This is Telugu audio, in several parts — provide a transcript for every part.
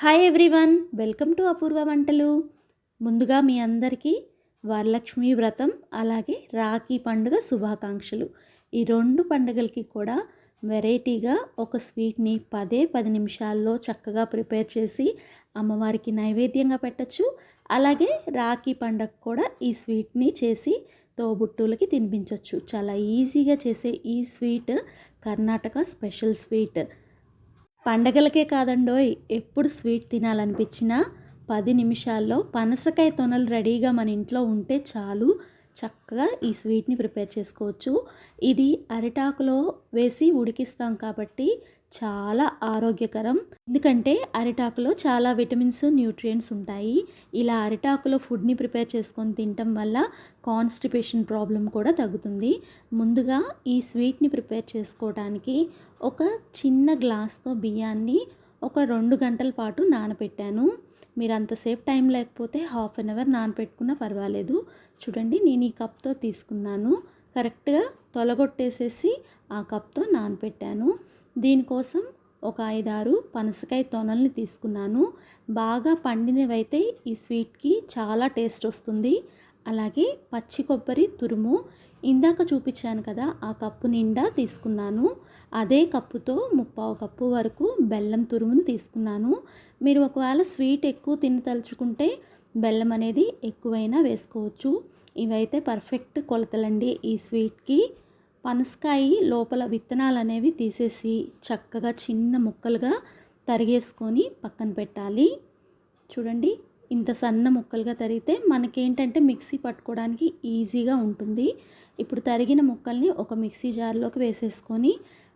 Hi everyone welcome to Apoorva వంటలు ముందుగా మీ అందరికీ వరలక్ష్మి వ్రతం అలాగే రాఖీ పండుగ శుభాకాంక్షలు. ఈ రెండు పండుగలకి కూడా వెరైటీగా ఒక స్వీట్ని పదే పది నిమిషాల్లో చక్కగా ప్రిపేర్ చేసి అమ్మవారికి నైవేద్యంగా పెట్టచ్చు. అలాగే రాఖీ పండగ కూడా ఈ స్వీట్ని చేసి తోబుట్టులకి తినిపించవచ్చు చాలా ఈజీగా చేసే ఈ స్వీట్ కర్ణాటక స్పెషల్ స్వీట్ పండగలకే కాదండోయ్ ఎప్పుడు స్వీట్ తినాలనిపించినా పది నిమిషాల్లో పనసకాయ తొనలు రెడీగా మన ఇంట్లో ఉంటే చాలు. చక్కగా ఈ స్వీట్ని ప్రిపేర్ చేసుకోవచ్చు. ఇది అరిటాకులో వేసి ఉడికిస్తాం కాబట్టి చాలా ఆరోగ్యకరం. ఎందుకంటే అరిటాకులో చాలా విటమిన్స్ న్యూట్రియంట్స్ ఉంటాయి. ఇలా అరిటాకులో ఫుడ్ని ప్రిపేర్ చేసుకొని తినటం వల్ల కాన్స్టిపేషన్ ప్రాబ్లం కూడా తగ్గుతుంది. ముందుగా ఈ స్వీట్ని ప్రిపేర్ చేసుకోవడానికి ఒక చిన్న గ్లాస్తో బియ్యాన్ని ఒక రెండు గంటల పాటు నానబెట్టాను మీరు అంతసేపు టైం లేకపోతే హాఫ్ అన్ అవర్ నానపెట్టుకున్నా పర్వాలేదు. చూడండి నేను ఈ కప్తో తీసుకున్నాను. కరెక్ట్గా తొలగొట్టేసేసి ఆ కప్తో నానపెట్టాను. దీనికోసం ఒక ఐదారు పనసకాయ తొనల్ని తీసుకున్నాను. బాగా పండినవైతే ఈ స్వీట్కి చాలా టేస్ట్ వస్తుంది. అలాగే పచ్చి కొబ్బరి తురుము ఇందాక చూపించాను కదా ఆ కప్పు నిండా తీసుకున్నాను. అదే కప్పుతో ముప్పావు కప్పు వరకు బెల్లం తురుమును తీసుకున్నాను. మీరు ఒకవేళ స్వీట్ ఎక్కువ తిని తలుచుకుంటే బెల్లం అనేది ఎక్కువైనా వేసుకోవచ్చు. ఇవైతే పర్ఫెక్ట్ కొలతలండి ఈ స్వీట్కి. పనసకాయ లోపల విత్తనాలు అనేవి తీసేసి చక్కగా చిన్న ముక్కలుగా తరిగేసుకొని పక్కన పెట్టాలి. చూడండి ఇంత సన్న ముక్కలుగా తరిగితే మనకేంటంటే మిక్సీ పట్టుకోవడానికి ఈజీగా ఉంటుంది. ఇప్పుడు తరిగిన ముక్కల్ని ఒక మిక్సీ జార్లోకి వేసేసుకొని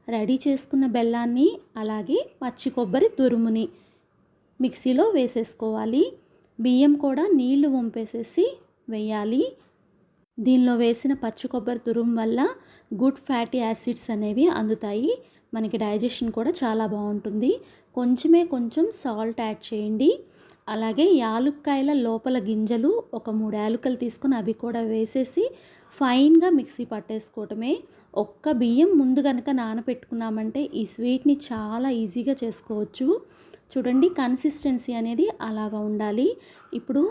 రెడీ చేసుకున్న బెల్లాన్ని అలాగే పచ్చి కొబ్బరి తురుముని మిక్సీలో వేసేసుకోవాలి. బియ్యం కూడా నీళ్ళు వంపేసేసి వేయాలి. దీనిలో వేసిన పచ్చి కొబ్బరి తురుము వల్ల గుడ్ ఫ్యాటీ యాసిడ్స్ అనేవి అందుతాయి. మనకి డైజెషన్ కూడా చాలా బాగుంటుంది. కొంచెమే కొంచెం సాల్ట్ యాడ్ చేయండి. అలాగే యాలుక్కాయల లోపల గింజలు ఒక మూడు యాలుకలు తీసుకొని అవి కూడా వేసేసి ఫైన్గా మిక్సీ పట్టేసుకోవటమే. ఒక్క బియ్యం ముందు కనుక నానబెట్టుకున్నామంటే ఈ స్వీట్ని చాలా ఈజీగా చేసుకోవచ్చు. చూడండి కన్సిస్టెన్సీ అనేది అలాగా ఉండాలి. ఇప్పుడు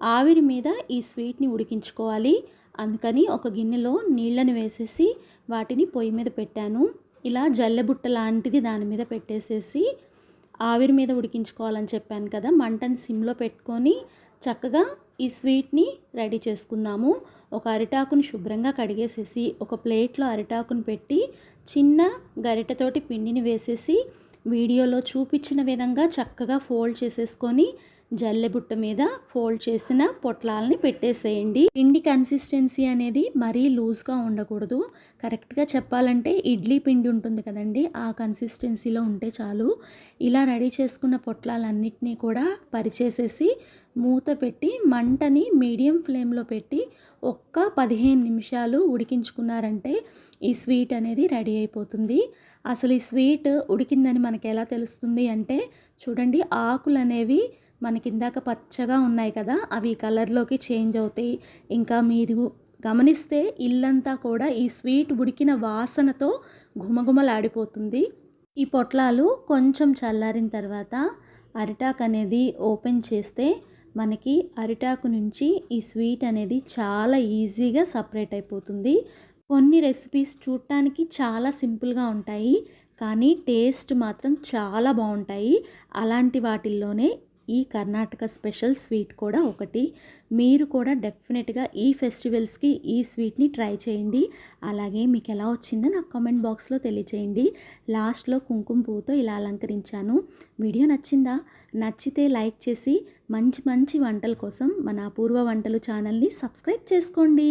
ఆవిరి మీద ఈ స్వీట్ని ఉడికించుకోవాలి. అందుకని ఒక గిన్నెలో నీళ్ళని వేసేసి వాటిని పొయ్యి మీద పెట్టాను. ఇలా జల్లెబుట్ట లాంటిది దాని మీద పెట్టేసేసి ఆవిరి మీద ఉడికించుకోవాలని చెప్పాను కదా మంటని సిమ్లో పెట్టుకొని చక్కగా ఈ స్వీట్ని రెడీ చేసుకుందాము. ఒక అరిటాకుని శుభ్రంగా కడిగేసేసి ఒక ప్లేట్లో అరిటాకుని పెట్టి చిన్న గరిటెతోటి పిండిని వేసేసి వీడియోలో చూపించిన విధంగా చక్కగా ఫోల్డ్ చేసేసుకొని జల్లెబుట్ట మీద ఫోల్డ్ చేసిన పొట్లాలని పెట్టేసేయండి. పిండి కన్సిస్టెన్సీ అనేది మరీ లూజ్గా ఉండకూడదు. కరెక్ట్గా చెప్పాలంటే ఇడ్లీ పిండి ఉంటుంది కదండి ఆ కన్సిస్టెన్సీలో ఉంటే చాలు. ఇలా రెడీ చేసుకున్న పొట్లాలన్నిటినీ కూడా పరిచేసేసి మూత పెట్టి మంటని మీడియం ఫ్లేమ్లో పెట్టి ఒక్క పదిహేను నిమిషాలు ఉడికించుకున్నారంటే ఈ స్వీట్ అనేది రెడీ అయిపోతుంది. అసలు ఈ స్వీట్ ఉడికిందని మనకి ఎలా తెలుస్తుంది అంటే చూడండి ఆకులు అనేవి మనకి ఇందాక పచ్చగా ఉన్నాయి కదా అవి కలర్లోకి చేంజ్ అవుతాయి. ఇంకా మీరు గమనిస్తే ఇల్లంతా కూడా ఈ స్వీట్ ఉడికిన వాసనతో ఘుమఘుమలాడిపోతుంది. ఈ పొట్లాలు కొంచెం చల్లారిన తర్వాత అరిటాక్ అనేది ఓపెన్ చేస్తే మనకి అరిటాకు నుంచి ఈ స్వీట్ అనేది చాలా ఈజీగా సపరేట్ అయిపోతుంది. కొన్ని రెసిపీస్ చూడటానికి చాలా సింపుల్గా ఉంటాయి కానీ టేస్ట్ మాత్రం చాలా బాగుంటాయి. అలాంటి వాటిల్లోనే ఈ కర్ణాటక స్పెషల్ స్వీట్ కూడా ఒకటి. మీరు కూడా డెఫినెట్గా ఈ ఫెస్టివల్స్కి ఈ స్వీట్ని ట్రై చేయండి. అలాగే మీకు ఎలా వచ్చిందో నాకు కామెంట్ బాక్స్లో తెలియచేయండి. లాస్ట్లో కుంకుమ పువ్వుతో ఇలా అలంకరించాను. వీడియో నచ్చిందా? నచ్చితే లైక్ చేసి మంచి మంచి వంటల కోసం మన పూర్వ వంటలు ఛానల్ని సబ్స్క్రైబ్ చేసుకోండి.